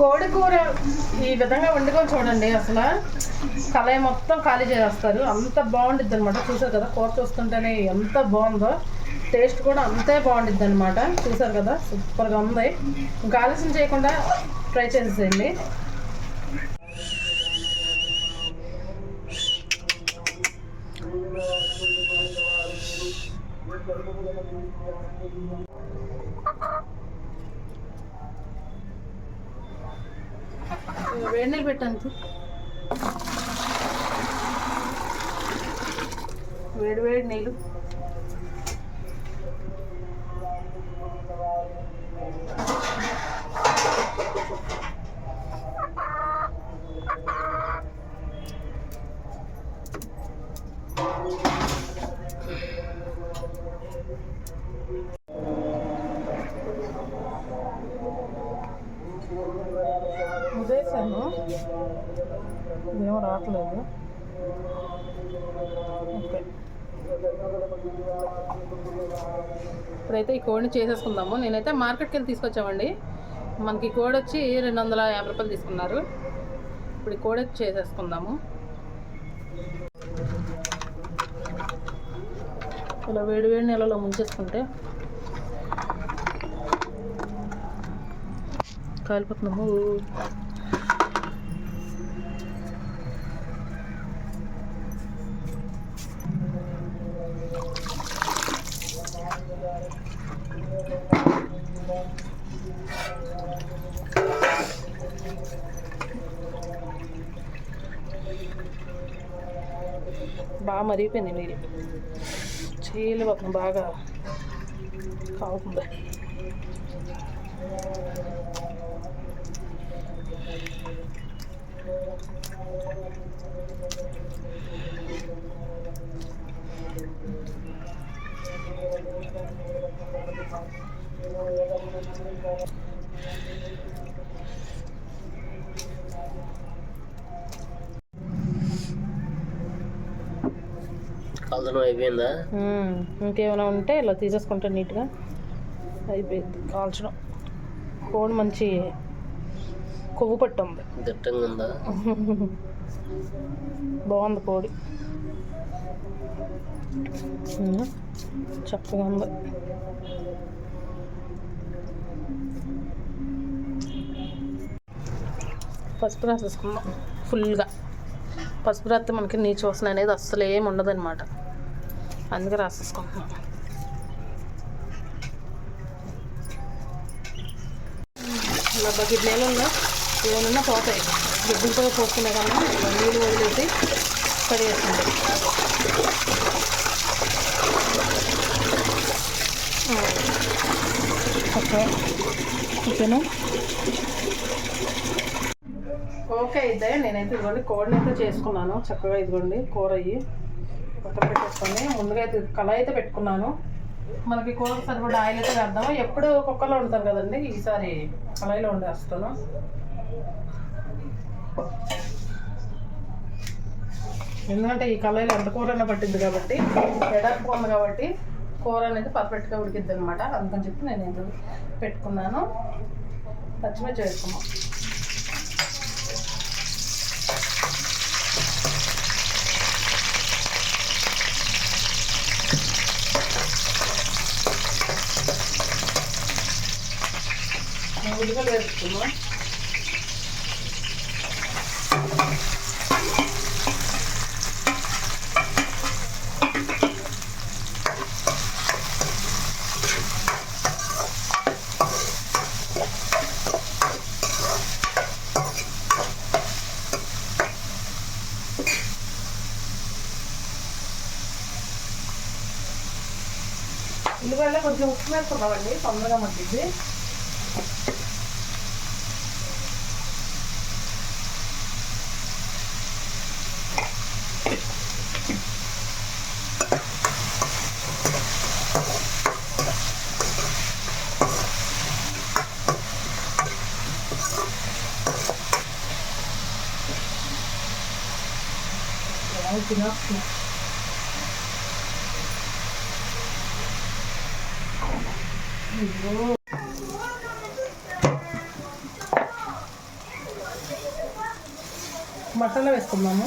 కోడి కూర ఈ విధంగా వండుకొని చూడండి అసలు. కళాయి మొత్తం ఖాళీ చేస్తారు అంత బాగుండిద్ది అనమాట చూసారు కదా కూర చూస్తుంటేనే ఎంత బాగుందో. టేస్ట్ కూడా అంతే బాగుండిద్ది అనమాట చూసారు కదా సూపర్గా ఉంది. ఇంకా ఆలస్యం చేయకుండా ట్రై చేసేసేయండి. వేడి నీళ్ళు పెట్టండి. వేడి వేడి నీళ్ళు. ఉదేశాను ఇదేమో రావట్లేదు. ఓకే. ఇప్పుడైతే ఈ కోడిని చేసేసుకుందాము. నేనైతే మార్కెట్కి వెళ్ళి తీసుకొచ్చామండి. మనకి ఈ కోడి వచ్చి రెండు వందల యాభై రూపాయలు తీసుకున్నారు. ఇప్పుడు ఈ కోడి వచ్చి చేసేసుకుందాము. ఇలా వేడి వేడి నీళ్ళలో ముంచేసుకుంటే కాలిపోతున్నాము బాగా మరిగిపోయింది నీరు చీలు పక్కన బాగా కావుతుంది కలదనం అయిపోయిందా. ఇంకేమైనా ఉంటే ఇలా తీసేసుకుంటా నీట్గా అయిపోయింది. కాల్చడం. కోడి మంచి కొవ్వు పట్టు ఉంది దిట్టంగా ఉందా? బాగుంది కోడి. చక్కగా ఉంది. పసుపు రాసేసుకుందాం. ఫుల్గా. పసుపు రాస్తే మనకి నీచు వాసన అనేది అస్సలు ఏమి ఉండదన్నమాట. అందుకే రాసేసుకుంటున్నాం. ఇలా బకెట్ నీళ్ళు ఉందా? ఏమన్నా పోతాయి. గిడ్డలతో పోసుకునే కన్నా నీళ్ళు వదిలేసి కడిగేస్తుంది ఓకే. ఓకేనా? ఓకే అయితే నేనైతే ఇదిగోండి కోడిని అయితే చేసుకున్నాను. చక్కగా ఇదిగోండి కూర అయ్యి. పక్కన పెట్టేసుకొని ముందుగా అయితే కళాయి అయితే పెట్టుకున్నాను. మనకి కూరకు సరిపడా ఆయిల్ అయితే వేద్దాం ఎప్పుడు కుక్కర్లో వండుతాను కదండి ఈసారి కళాయిలో వండేస్తాను. ఎందుకంటే ఈ కళాయిలో ఎంత కూరైనా పట్టింది కాబట్టి ఎడర్పు ఉంది కాబట్టి కూర అనేది పర్ఫెక్ట్గా ఉడికిద్ది అనమాట అందుకని చెప్పి నేను ఇది పెట్టుకున్నాను. పచ్చిమిర్చి వేసుకున్నాను ఉల్లిగలు వేసుకుందాం ఉల్లిపాయలో కొంచెం ఉప్పు వేసుకున్నామండి తొందరగా open up to మసాలా వేసుకుందాము.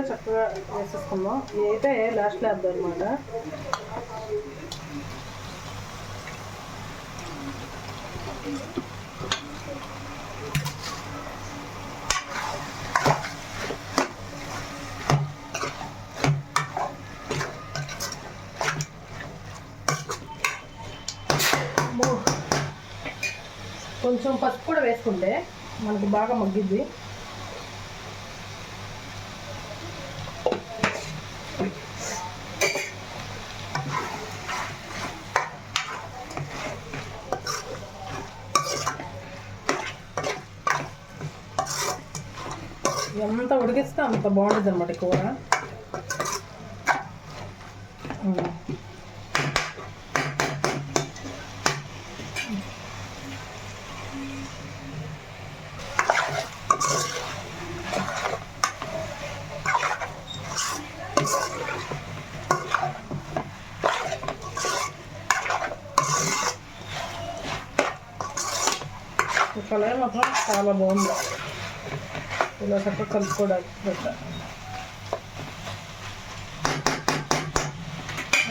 అయితే చక్కగా వేసేసుకుందాం. ఇదైతే లాస్ట్ లాస్ట్లో వేద్దాం అనమాట కొంచెం పసుపు కూడా వేసుకుంటే మనకి బాగా మగ్గిద్ది. ఎంత ఉడికిస్తే అంత బాగుంటుంది అనమాట కూర. కలర్ మాత్రం చాలా బాగుంది. ఇలా చక్కగా కలుపుకోవడానికి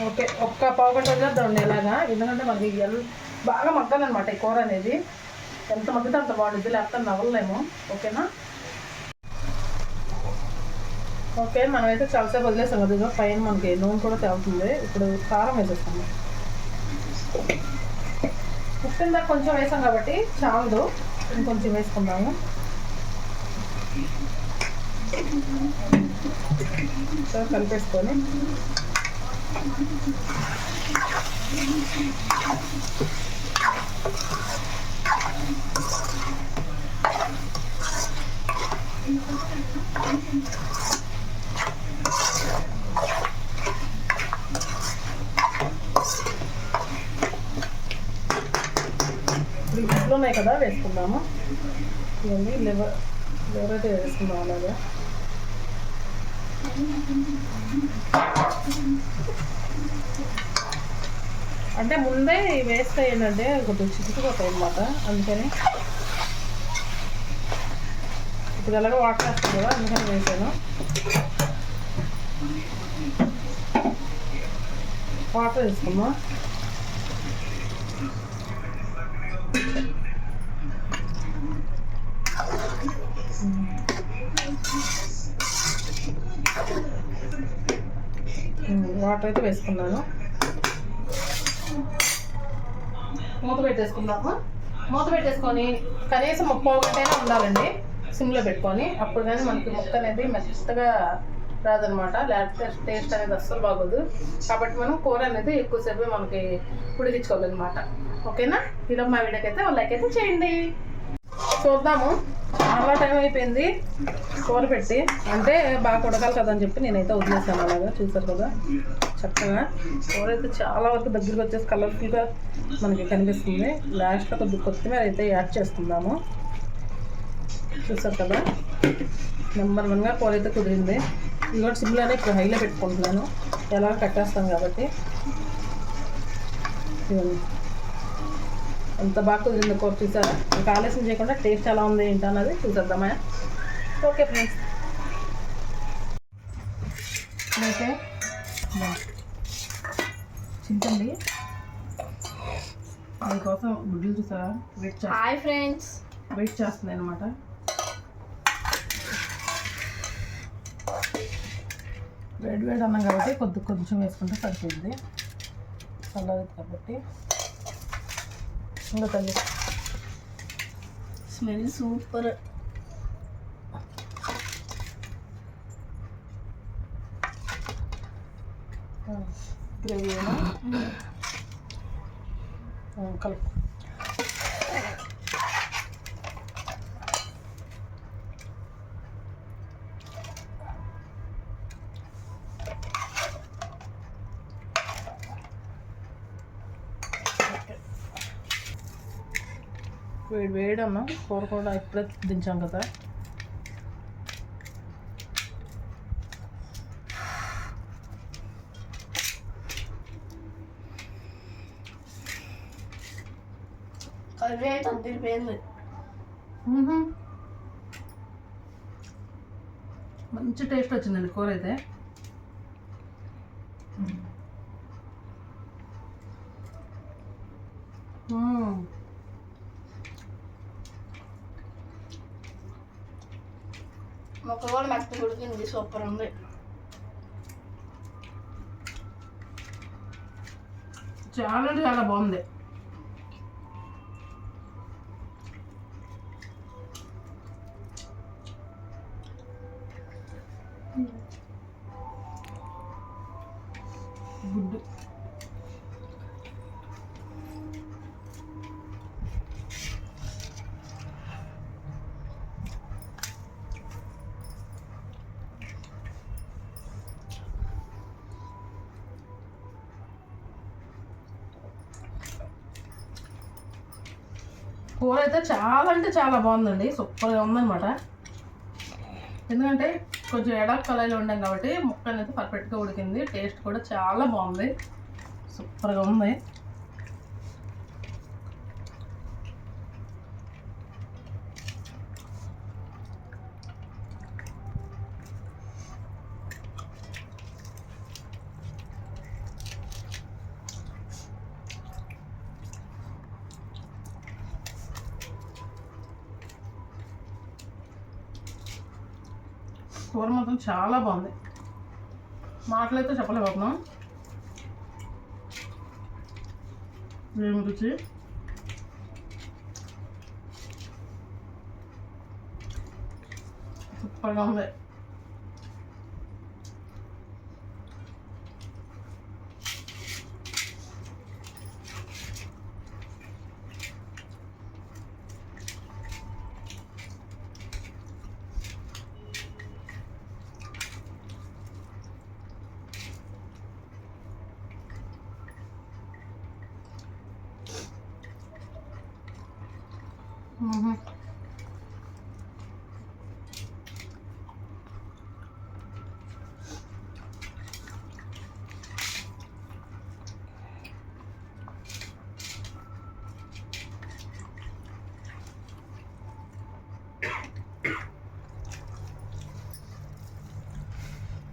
ఓకే ఒక్క పావు గంట వదిలేద్దామండి ఇలాగా ఎందుకంటే మనకి ఎల్- బాగా మగ్గాలన్నమాట ఈ కూర అనేది. ఎంత మగ్గితే అంత బాగుంటుంది లేకపోతే నవ్వలేము. ఓకేనా? ఓకే మనమైతే చాలాసేపు వదిలేసాం. కదా ఇదిగో పైన మనకి నూనె కూడా తేలుతుంది. ఇప్పుడు కారం వేసేస్తాము ఉప్పు ఇందాక కొంచెం వేసాం కాబట్టి చాలదు. ఇంకొంచెం వేసుకుందాము. సో కలిపేసుకొని ఉన్నాయి కదా వేసుకుందాము. ఇవన్నీ లివర్ లివర్ వేసుకుందాం అలాగా అంటే ముందే వేస్ట్ అయ్యిందంటే కొంచెం కొద్దిగా చిక్కుకుపోతాయి అన్నమాట. అందుకని ఇప్పుడు ఎలాగో వాటర్ వేస్తాం కదా అందుకని వేసాను. వాటర్ వేసుకుందాం వాటర్ అయితే వేసుకున్నాను. మూత పెట్టేసుకుందాము? మూత పెట్టేసుకొని కనీసం ముప్పై ఒకటైనా ఉండాలండి. సిమ్లో పెట్టుకొని. అప్పుడు కానీ మనకి ముక్క అనేది మెత్తగా రాదనమాట. లేకపోతే టేస్ట్ అనేది అస్సలు బాగోదు. కాబట్టి మనం కూర అనేది ఎక్కువసేపు మనకి ఉడికించుకోవాలన్నమాట. ఓకేనా? ఇలా మా వీడియోకి అయితే లైక్ అయితే చేయండి. చూద్దాము. చాలా టైం అయిపోయింది. కూర పెట్టి. అంటే బాగా ఉడకాలి కదా అని చెప్పి నేనైతే వదిలేసాను అలాగా. చూసారు కదా? చక్కగా. కూర అయితే చాలా వరకు దగ్గరికి వచ్చేసి కలర్ఫుల్గా మనకి కనిపిస్తుంది. లాస్ట్లో కొద్దిగా కొత్తిమీర అయితే యాడ్ చేస్తున్నాము. చూసారు కదా? నెంబర్ వన్గా కూర అయితే కుదిరింది. ఇంకోటి కూడా సిమ్లోనే ఇప్పుడు హైలో పెట్టుకుంటున్నాను. ఎలా కట్టేస్తాను కాబట్టి. ఎంత బాగా కుదిరింది కూర చూసారా? ఇంకా ఆలస్యం చేయకుండా టేస్ట్ ఎలా ఉంది ఏంటి అన్నది చూసేద్దామా? Okay friends. అయితే చింతండి దానికోసం గుడ్లు చూసారా? వెయిట్ హాయ్ ఫ్రెండ్స్ వెయిట్ చేస్తుంది అనమాట వేడి వేడి అన్నం కాబట్టి కొద్ది కొంచెం వేసుకుంటే సరిపోయింది చల్లది కాబట్టి. ఇంకా తల్లి స్మెల్ సూపర్ గ్రేవీ కలుపు వేడి అన్న కూర కూడా ఇప్పుడే దించాం కదా. కర్రీ అయితే అద్దరిపోయింది. మంచి టేస్ట్ వచ్చిందండి కూర అయితే మ్మ్. మొక్క కూడా ఉడికింది సూపర్ ఉంది చాలా చాలా బాగుంది. గుడ్డు. కూర అయితే చాలా అంటే చాలా బాగుందండి. సూపర్గా ఉందన్నమాట. ఎందుకంటే కొంచెం ఎడాక్ కళాయిలో ఉండాం కాబట్టి ముక్క అనేది పర్ఫెక్ట్గా ఉడికింది. టేస్ట్ కూడా చాలా బాగుంది. సూపర్గా ఉంది. కూర మాత్రం చాలా బాగుంది. మాటలైతే చెప్పలేకపోతున్నాం. ఏమి రుచి సూపర్గా ఉంది. Mm-hmm.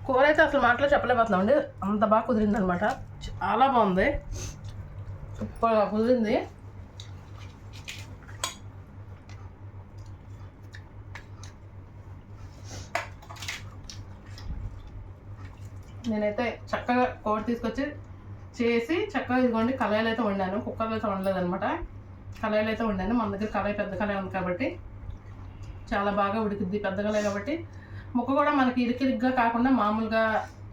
కూర అయితే అసలు మాటలో చెప్పలేకపోతున్నాం అండి. అంత బాగా కుదిరిందనమాట. చాలా బాగుంది. సూపర్గా కుదిరింది. నేనైతే చక్కగా కోడి తీసుకొచ్చి చేసి చక్కగా ఇదిగోండి కళాయిలు అయితే వండాను. కుక్కర్లో అయితే వండలేదు అనమాట కళాయిలు అయితే వండాను. మన దగ్గర కళాయి పెద్ద కళాయి ఉంది కాబట్టి చాలా బాగా ఉడికిద్ది పెద్ద కళాయి కాబట్టి. ముక్క కూడా మనకి ఇరికిరిగ్గా కాకుండా మామూలుగా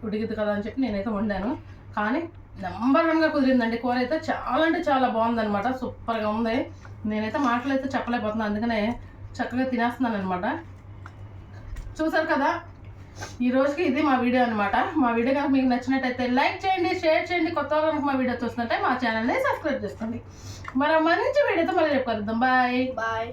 ఉడికిద్ది కదా అని చెప్పి నేనైతే వండాను. కానీ నెంబర్ వన్గా కుదిరిందండి. కూర అయితే చాలా అంటే చాలా బాగుందన్నమాట. సూపర్గా ఉంది. నేనైతే మాటలు అయితే చెప్పలేకపోతున్నాను అందుకనే చక్కగా తినేస్తున్నాను అనమాట చూసారు కదా ఈ రోజుకి ఇది మా వీడియో అనమాట మా వీడియో కనుక మీకు నచ్చినట్టయితే లైక్ చేయండి షేర్ చేయండి. కొత్త వాళ్ళు కనుక మా వీడియో చూస్తున్నట్టే మా ఛానల్ని సబ్స్క్రైబ్ చేసుకోండి. మరో మంచి వీడియోతో మళ్ళీ రేపు కలుద్దాం. బాయ్. బాయ్.